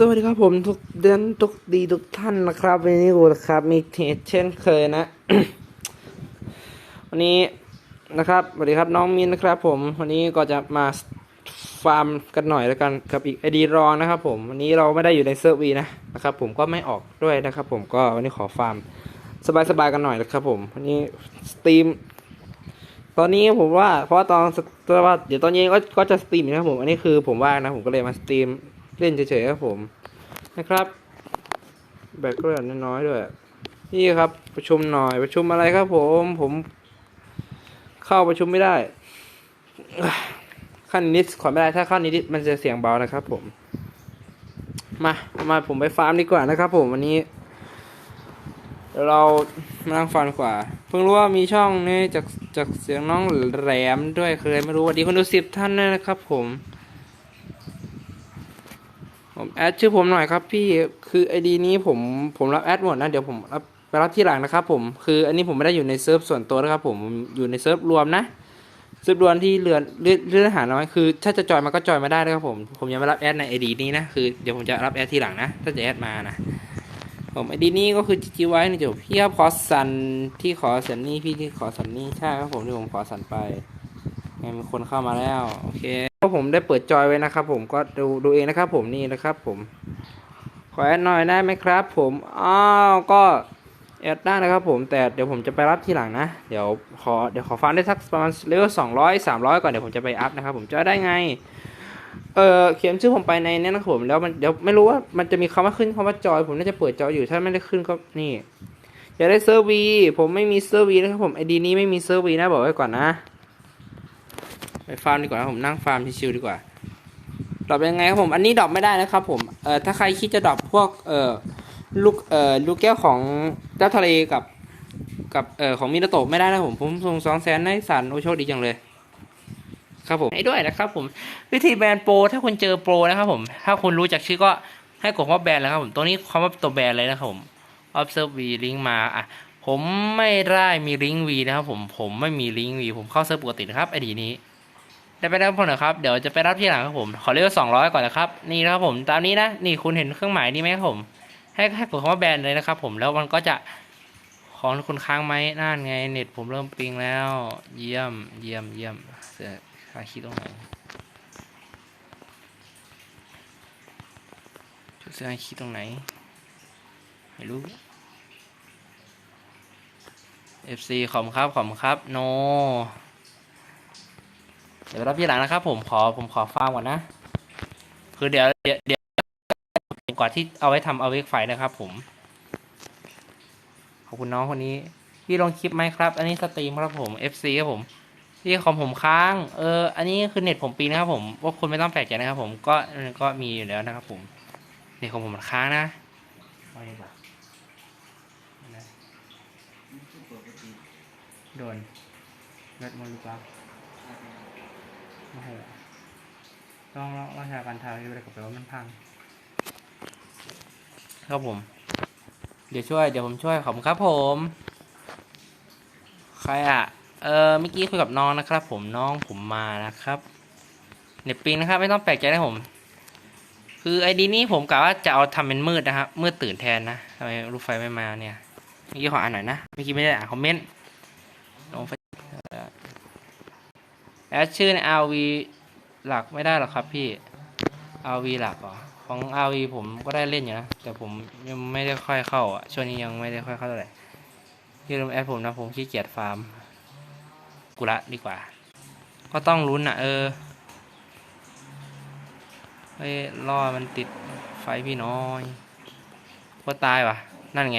สวัสดีครับผมทุกเดือนทุกดีทุกท่านนะครับวันนี้กูนะครับ มีเทสเช่นเคยนะ วันนี้นะครับสวัสดีครับน้องมินนะครับ ผม วันนี้ก็จะมาฟาร์มกันหน่อยแล้วกันกับอีกไอดีรองนะครับ ผมวันนี้เราไม่ได้อยู่ในเซิร์ฟวีนะนะครับ ผมก็ไม่ออกด้วยนะครับ ผมก็วันนี้ขอฟาร์มสบายๆกันหน่อยนะครับ ผมวันนี้สตรีมตอนนี้ผมว่าเพราะตอนตอนว่าเดี๋ยวตอนเย็นก็ก็จะสตรีมนะครับผมอันนี้คือผมว่างนะผมก็เลยมาสตรีม เล่นเฉยๆครับผมนะครับ แบตก็เหลือน้อยๆด้วย นี่ครับประชุมหน่อยประชุมอะไรครับผมผมเข้าประชุมไม่ได้ ขั้นนิดขอไม่ได้ถ้าขั้นนิดมันจะเสียงเบานะครับ ผม มามาผมไปฟาร์มดีกว่านะครับ ผมวันนี้เรามานั่งฟังดีกว่าเพิ่งรู้ว่ามีช่องนี้จากจากเสียงน้องแหลมด้วยเคยไม่รู้สวัสดีคนดูสิบท่านนะครับผม ผมแอดชื่อผมหน่อยครับพี่คือไอดีนี้ผมผมรับแอดหมดนะเดี๋ยวผมรับไปรับที่หลังนะครับ ผมคืออันนี้ผมไม่ได้อยู่ในเซิร์ฟส่วนตัวนะครับ ผมอยู่ในเซิร์ฟรวมนะเซิร์ฟรวมที่เรือนเลื่อนอาหารน้อยคือ ถ้าจะจอยมันก็จอยมาได้นะครับผมผมยังไม่รับแอดในไอดีนี้นะคือเดี๋ยวผมจะรับแอดที่หลังนะ ถ้าจะแอดมานะผมไอดีนี้ก็คือจีจีไว้นะเดี๋ยวพี่ครับขอสันที่ขอสันนี่พี่ที่ขอสันนี่ใช่ครับผมที่ผมขอสันไปไงมีคนเข้ามาแล้วโอเค ก็ผมได้เปิดจอยไว้นะครับ ผมก็ดูดูเองนะครับ ผมนี่นะครับ ผมขอแอดหน่อยได้ไหมครับ ผมอ้าวก็แอดได้นะครับ ผมแต่เดี๋ยวผมจะไปรับทีหลังนะเดี๋ยวขอเดี๋ยวขอฟังได้สักประมาณเลเวลสองร้อยสามร้อยก่อนเดี๋ยวผมจะไปอัพนะครับ ผมจะได้ไงเออเขียนชื่อผมไปในนี้นะครับผมแล้วมันเดี๋ยวไม่รู้ว่ามันจะมีคำว่าขึ้นคำว่าจอย ผมน่าจะเปิดจอยอยู่ถ้าไม่ได้ขึ้นก็นี่อยาได้เซอร์วีผมไม่มีเซอร์วีนะครับผมไอดีนี้ไม่มีเซอร์วีนะบอกไว้ก่อนนะ ไปฟาร์มดีกว่าผมนั่งฟาร์มชิวๆดีกว่าดรอปยังไงครับผม อันนี้ดรอปไม่ได้นะครับผม เอ่อ ถ้าใครคิดจะดรอปพวก เอ่อ ลูก เอ่อ ลูกแก้วของเจ้าทะเลกับ กับ เอ่อ ของมินาโตะไม่ได้นะผม ผมส่งสองแสนให้สันโอโชคดีจังเลย ครับผมให้ด้วยนะครับผม วิธีแบนโปร ถ้าคุณเจอโปรนะครับผม ถ้าคุณรู้จักชื่อก็ให้กดว่าแบนแล้วครับผมตัวนี้คำว่าตัวแบนเลยนะครับผม observe v link มา อะ ผมไม่ได้มีลิงก์ v นะครับผม ผมไม่มีลิงก์ v ผมเข้าเซิร์ฟปกตินะครับไอดีนี้ ได้ไปแล้วผมนะครับ เดี๋ยวจะไปรับที่หลังครับผม ขอเรียกสองร้อยก่อนนะครับ นี่นะครับผม ตามนี้นะ นี่คุณเห็นเครื่องหมายนี้ไหมครับผม ให้ให้กดคำว่าแบนเลยนะครับ ผม แล้วมันก็จะ ของคุณค้างไหมนั่นไง เน็ตผมเริ่มปิงแล้ว เยี่ยม เยี่ยม เยี่ยมเสือคาคิดตรงไหนเสือคาคิดตรงไหน ไม่รู้ FC ขอบครับ ขอบครับ โน เดี๋ยวรับที่หลังนะครับ ผมขอผมขอฟาร์มก่อนนะ คือเดี๋ยวเดี๋ยวเดี๋ยวก่อนที่เอาไว้ทำเอาไว้ไฟนะครับ ผม ขอบคุณน้องคนนี้ พี่ลงคลิปไหมครับ อันนี้สตรีมครับผม FC ครับผมที่ของผมค้าง เออ อันนี้คือเน็ตผมปีนะครับผมว่าคุณไม่ต้องแปลกใจนะครับผมก็ก็มีอยู่แล้วนะครับ ผมเน็ตของผมมันค้างนะโดนเน็ตมันหรือเปล่า ไม่ใช่หรอต้องลองราชาการทางดูเลยกับไปว่ามันพัง ครับผม เดี๋ยวช่วย เดี๋ยวผมช่วยขอบคุณครับผม ใครอะ เออเมื่อกี้คุยกับน้องนะครับ ผมน้องผมมานะครับเน็ตปิงนะครับ ไม่ต้องแปลกใจนะผม คือไอดีนี้ผมกะว่าจะเอาทำเป็นมืดนะครับมืดตื่นแทนนะทำไมรูปไฟไม่มาเนี่ยเมื่อกี้ขออ่านหน่อยนะเมื่อกี้ไม่ได้อ่านคอมเมนต์ลงไฟ แอดชื่อใน RV หลักไม่ได้หรอกครับพี่ RV หลักเหรอของ RV ผมก็ได้เล่นอยู่นะ แต่ผมยังไม่ได้ค่อยเข้าอะ ช่วงนี้ยังไม่ได้ค่อยเข้าเท่าไหร่อย่าลืมแอดผมนะผมขี้เกียจฟาร์ม กุละดีกว่า ก็ต้องลุ้นอะ เออเฮ้ยล่อมันติดไฟพี่น้อยก็ตายว่ะ นั่นไง